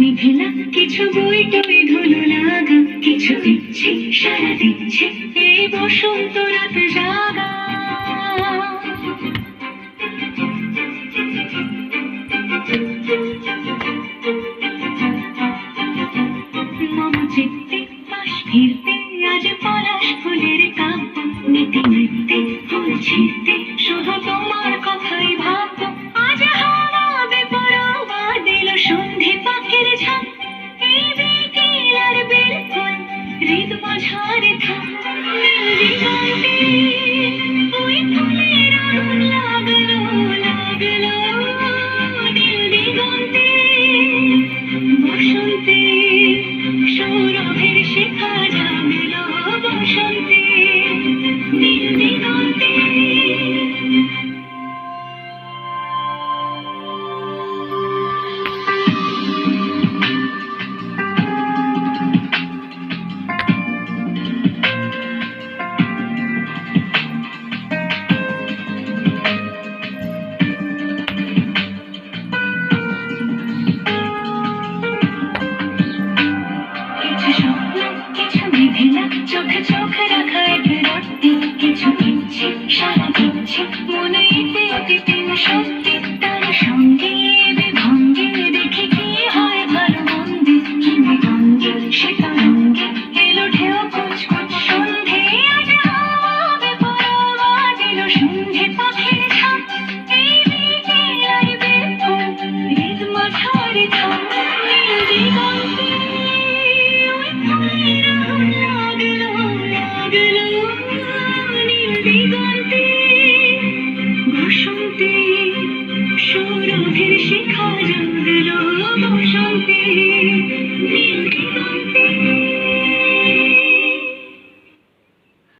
মেঘলা, কিছু বই টই ধুলো লাগা, কিছু দিচ্ছে, সারা দিচ্ছে এই বসন্ত রাত জাগা। আজ পলাশ ফুলের কাব্য, নিতে নিতে ফুল ছিঁড়তে Thank you. মেঘলা চোখে চোখে রাখা রাত্রি কিছু ইচ্ছে সারা দিচ্ছে মনে ইতে অতীতে সত্যি, তার সঙ্গে দেখে কি হয় ভালো মন্দে হিমে গঙ্গে সে তরঙ্গে এলো ঢেউ কুচ কুচ সন্ধে, আজ হাওয়া পরোয়া দিল সন্ধে পাখির ঝাঁক এই বিকেল আর বিপুল হৃদ থাম নীল দিগন্তে I will be Ömrüm gülür